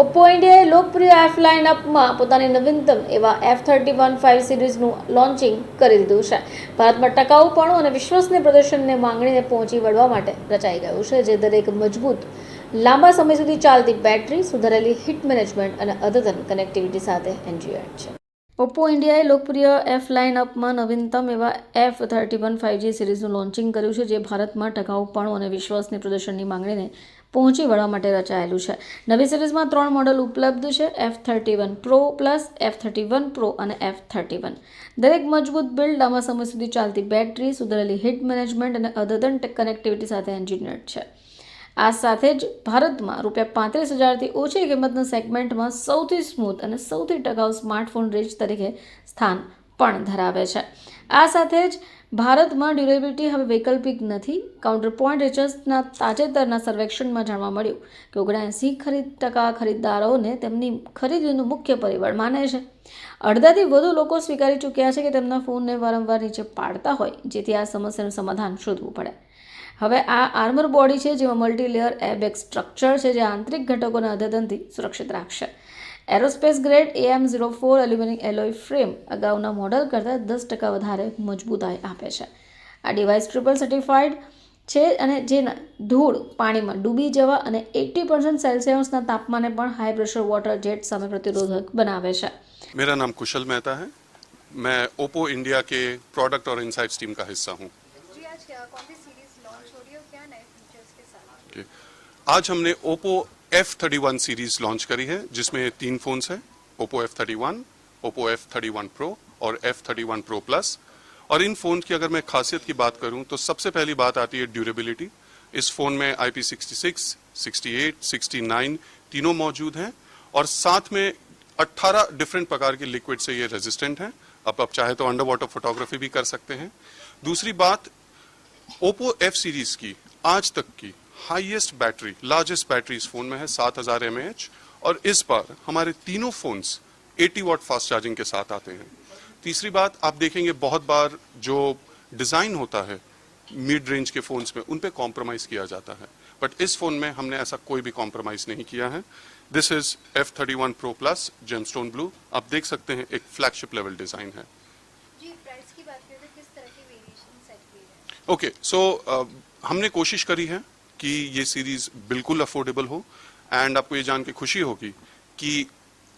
Oppo ઇન્ડિયાએ લોકપ્રિય F લાઇનઅપમાં પોતાની નવીનતમ એવા એફ થર્ટી વન ફાઇવ સિરીઝનું લોન્ચિંગ કરી દીધું છે. ભારતમાં ટકાઉપણું અને વિશ્વસનીય પ્રદર્શનને માંગણીને પહોંચી વળવા માટે રચાઈ ગયું છે, જે દરેક મજબૂત, લાંબા સમય સુધી ચાલતી બેટરી સુધારેલી હિટ મેનેજમેન્ટ અને અદ્યતન કનેક્ટિવિટી સાથે એન્જિયર્ડ છે. ઓપ્પો ઇન્ડિયાએ લોકપ્રિય એફ લાઇન અપમાં નવીનતમ એવા F thirty one five G સિરીઝનું launching કર્યું છે, જે ભારતમાં ટકાઉપણું અને વિશ્વાસની પ્રદર્શનની માંગણીને પહોંચી વળવા માટે રચાયેલું છે. નવી સિરીઝમાં ત્રણ મોડલ ઉપલબ્ધ છે F thirty one pro plus F thirty one pro અને એફ થર્ટી વન દરેક મજબૂત બિલ્ડ લાંબા સમય સુધી ચાલતી બેટરી સુધારેલી હિટ મેનેજમેન્ટ અને અદ્યતન કનેક્ટિવિટી સાથે એન્જિનિયર્ડ છે. આ સાથે જ ભારતમાં રૂપિયા પાંત્રીસ હજારથી ઓછી કિંમતના સેગમેન્ટમાં સૌથી સ્મૂથ અને સૌથી ટકાઉ સ્માર્ટફોન રેન્જ તરીકે સ્થાન પણ ધરાવે છે. આ સાથે જ ભારતમાં ડ્યુરેબિલિટી હવે વૈકલ્પિક નથી. કાઉન્ટર પોઈન્ટ રિસર્ચના તાજેતરના સર્વેક્ષણમાં જાણવા મળ્યું કે ઓગણએંસી ખરીદ ટકા ખરીદદારોને તેમની ખરીદીનું મુખ્ય પરિબળ માને છે. અડધાથી વધુ લોકો સ્વીકારી ચૂક્યા છે કે તેમના ફોનને વારંવાર નીચે પાડતા હોય, જેથી આ સમસ્યાનું સમાધાન શોધવું પડે. હવે આ આર્મર બોડી છે જેમાં મલ્ટી લેયર એબેગ સ્ટ્રક્ચર છે જે આંતરિક ઘટકોને અદ્યતનથી સુરક્ષિત રાખશે aerospace grade AM zero four aluminium alloy frame અગાઉના મોડલ કરતાં દસ ટકા વધારે મજબૂતાઈ આપે છે આ ડિવાઇસ ટ્રિપલ સર્ટિફાઈડ છે અને જે ધૂળ પાણીમાં ડૂબી જવા અને એટી પર્સન્ટ સેલ્સિયસના તાપમાને પણ હાઈ પ્રેશર વોટર જેટ સામે પ્રતિરોધક બનાવે છે मेरा नाम कुशल मेहता है मैं ओप्पो इंडिया के प्रोडक्ट और इनसाइट्स टीम का हिस्सा हूँ आज हमने Oppo F thirty one series launch करी है, जिसमें तीन फोन्स हैं Oppo F thirty one Oppo F thirty one pro और F thirty one pro plus और इन फ़ोन की अगर मैं खासियत की बात करूँ तो सबसे पहली बात आती है ड्यूरेबिलिटी इस फ़ोन में I P sixty six sixty eight sixty nine तीनों मौजूद हैं और साथ में 18 डिफरेंट प्रकार के लिक्विड से ये रेजिस्टेंट हैं। अब आप चाहे तो अंडर वाटर फोटोग्राफी भी कर सकते हैं। दूसरी बात ओप्पो एफ़ सीरीज़ की आज तक की हाईएस्ट बैटरी लार्जेस्ट बैटरी इस फ़ोन में है 7000 हज़ार और इस बार हमारे तीनों फोन्स 80 वॉट फास्ट चार्जिंग के साथ आते हैं। तीसरी बात, आप देखेंगे बहुत बार जो डिज़ाइन होता है मिड रेंज के फोन्स में, उन कॉम्प्रोमाइज किया जाता है। बट इस फ़ोन में हमने ऐसा कोई भी कॉम्प्रोमाइज नहीं किया है। This is F thirty one pro plus gemstone blue आप देख सकते हैं, एक फ्लैगशिप लेवल डिज़ाइन है। जी प्राइस की so, करें तो ओके सो हमने कोशिश करी है कि ये सीरीज़ बिल्कुल अफोर्डेबल हो एंड आपको ये जान के खुशी होगी कि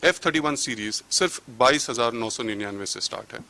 एफ़ थर्टी वन सीरीज़ सिर्फ़ बाईस हज़ार नौ सौ निन्यानवे से स्टार्ट है।